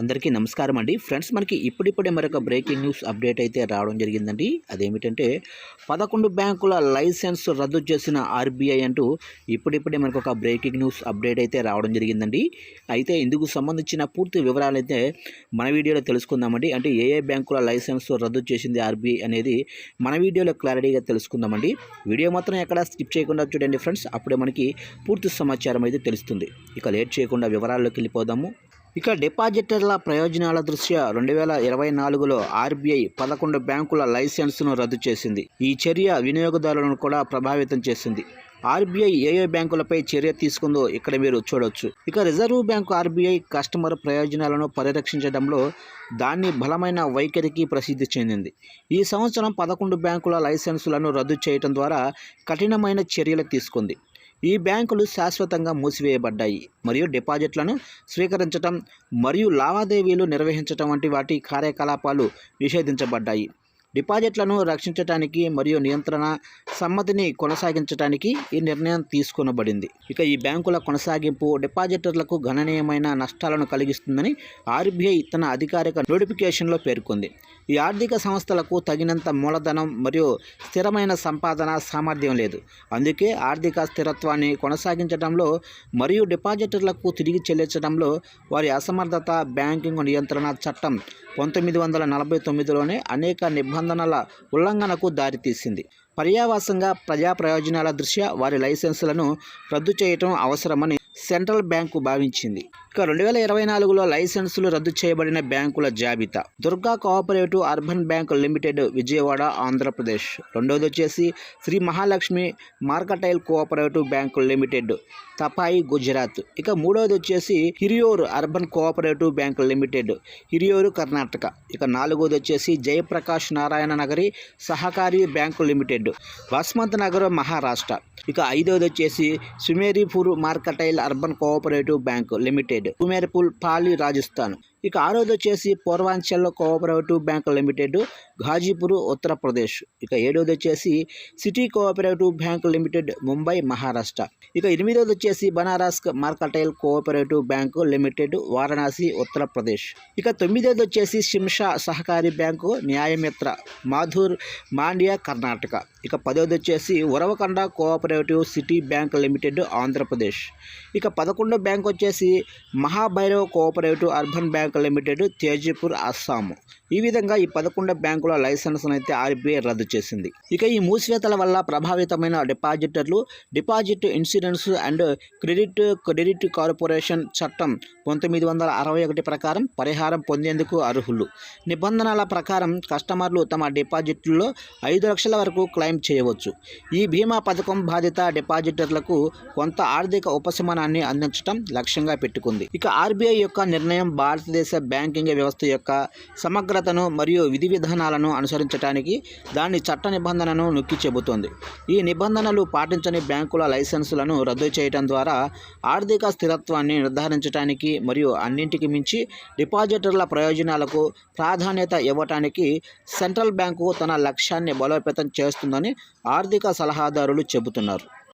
అందరికీ నమస్కారం అండి. ఫ్రెండ్స్ మనకి ఇప్పుడిప్పుడే మరొక బ్రేకింగ్ న్యూస్ అప్డేట్ అయితే రావడం జరిగిందండి. అదేమిటంటే పదకొండు బ్యాంకుల లైసెన్స్ రద్దు చేసిన ఆర్బీఐ అంటూ ఇప్పుడిప్పుడే మనకు ఒక బ్రేకింగ్ న్యూస్ అప్డేట్ అయితే రావడం జరిగిందండి. అయితే ఇందుకు సంబంధించిన పూర్తి వివరాలు అయితే మన వీడియోలో తెలుసుకుందామండి. అంటే ఏ ఏ బ్యాంకుల లైసెన్స్ రద్దు చేసింది ఆర్బీఐ అనేది మన వీడియోలో క్లారిటీగా తెలుసుకుందామండి. వీడియో మాత్రం ఎక్కడ స్కిప్ చేయకుండా చూడండి ఫ్రెండ్స్. అప్పుడే మనకి పూర్తి సమాచారం అయితే తెలుస్తుంది. ఇక లేట్ చేయకుండా వివరాల్లోకి వెళ్ళిపోదాము. ఇక డిపాజిటర్ల ప్రయోజనాల దృష్ట్యా రెండు వేల ఇరవై నాలుగులో ఆర్బీఐ పదకొండు బ్యాంకుల లైసెన్సును రద్దు చేసింది. ఈ చర్య వినియోగదారులను కూడా ప్రభావితం చేసింది. ఆర్బీఐ ఏ ఏ బ్యాంకులపై చర్య తీసుకుందో ఇక్కడ మీరు చూడొచ్చు. ఇక రిజర్వ్ బ్యాంకు ఆర్బీఐ కస్టమర్ ప్రయోజనాలను పరిరక్షించడంలో దాన్ని బలమైన వైఖరికి ప్రసిద్ధి చెందింది. ఈ సంవత్సరం పదకొండు బ్యాంకుల లైసెన్సులను రద్దు చేయడం ద్వారా కఠినమైన చర్యలు తీసుకుంది. ఈ బ్యాంకులు శాశ్వతంగా మూసివేయబడ్డాయి. మరియు డిపాజిట్లను స్వీకరించటం మరియు లావాదేవీలు నిర్వహించటం వంటి వాటి కార్యకలాపాలు నిషేధించబడ్డాయి. డిపాజిట్లను రక్షించడానికి మరియు నియంత్రణ సమ్మతిని కొనసాగించడానికి ఈ నిర్ణయం తీసుకునబడింది. ఇక ఈ బ్యాంకుల కొనసాగింపు డిపాజిటర్లకు గణనీయమైన నష్టాలను కలిగిస్తుందని ఆర్బీఐ తన అధికారిక నోటిఫికేషన్లో పేర్కొంది. ఈ ఆర్థిక సంస్థలకు తగినంత మూలధనం మరియు స్థిరమైన సంపాదన సామర్థ్యం లేదు. అందుకే ఆర్థిక స్థిరత్వాన్ని కొనసాగించడంలో మరియు డిపాజిటర్లకు తిరిగి చెల్లించడంలో వారి అసమర్థత బ్యాంకింగ్ నియంత్రణ చట్టం పంతొమ్మిది వందల నలభై తొమ్మిదిలోనే అనేక నిబంధన ఉల్లంఘనకు దారితీసింది. పర్యావాసంగా ప్రజా ప్రయోజనాల దృష్ట్యా వారి లైసెన్సులను రద్దు చేయటం అవసరమని సెంట్రల్ బ్యాంకు భావించింది. ఇక రెండు వేల ఇరవై నాలుగులో లైసెన్సులు రద్దు చేయబడిన బ్యాంకుల జాబితా. Durga cooperative urban bank limited Vijayawada Andhra Pradesh. రెండవది వచ్చేసి Shri Mahalakshmi mercantile cooperative bank limited తపాయి Gujarat. ఇక మూడవది వచ్చేసి Hiriyur urban cooperative bank limited Hiriyur Karnataka. ఇక నాలుగోది వచ్చేసి జయప్రకాష్ నారాయణ నగరి సహకారి బ్యాంకు లిమిటెడ్ వస్మంత్ నగర్ మహారాష్ట్ర. ఇక ఐదవది వచ్చేసి Sumerpur mercantile urban cooperative bank limited Sumerpur Pali Rajasthan. ఇక ఆరోది వచ్చేసి Purvanchal cooperative bank limited Ghazipur Uttar Pradesh. ఇక ఏడోది వచ్చేసి city cooperative bank limited Mumbai Maharashtra. ఇక ఎనిమిదోది వచ్చేసి Banaras mercantile cooperative bank limited Varanasi Uttar Pradesh. ఇక తొమ్మిదోది వచ్చేసి శింషా సహకారి బ్యాంకు న్యాయమిత్ర మాధుర్ మాండ్యా కర్ణాటక. ఇక పదోది వచ్చేసి Uravakonda cooperative city bank limited Andhra Pradesh. ఇక పదకొండో బ్యాంక్ వచ్చేసి Mahabhairab cooperative urban bank limited Tezpur Assam ఈ విధంగా ఈ పదకొండు బ్యాంకుల లైసెన్స్ను అయితే ఆర్బీఐ రద్దు చేసింది. ఇక ఈ మూసివేతల వల్ల ప్రభావితమైన డిపాజిటర్లు deposit insurance and credit credit corporation చట్టం పంతొమ్మిది వందల అరవై ఒకటి ప్రకారం పరిహారం పొందేందుకు అర్హులు. నిబంధనల ప్రకారం కస్టమర్లు తమ డిపాజిట్లో ఐదు లక్షల వరకు క్లెయిమ్ చేయవచ్చు. ఈ బీమా పథకం బాధిత డిపాజిటర్లకు కొంత ఆర్థిక ఉపశమనాన్ని అందించడం లక్ష్యంగా పెట్టుకుంది. ఇక ఆర్బీఐ యొక్క నిర్ణయం భారతదేశ భారతదేశ బ్యాంకింగ్ వ్యవస్థ యొక్క సమగ్రతను మరియు విధి విధానాలను అనుసరించడానికి దాని చట్ట నిబంధనను నొక్కి చెబుతోంది. ఈ నిబంధనలు పాటించని బ్యాంకుల లైసెన్సులను రద్దు చేయడం ద్వారా ఆర్థిక స్థిరత్వాన్ని నిర్ధారించడానికి మరియు అన్నింటికి మించి డిపాజిటర్ల ప్రయోజనాలకు ప్రాధాన్యత ఇవ్వటానికి సెంట్రల్ బ్యాంకు తన లక్ష్యాన్ని బలోపేతం చేస్తుందని ఆర్థిక సలహాదారులు చెబుతున్నారు.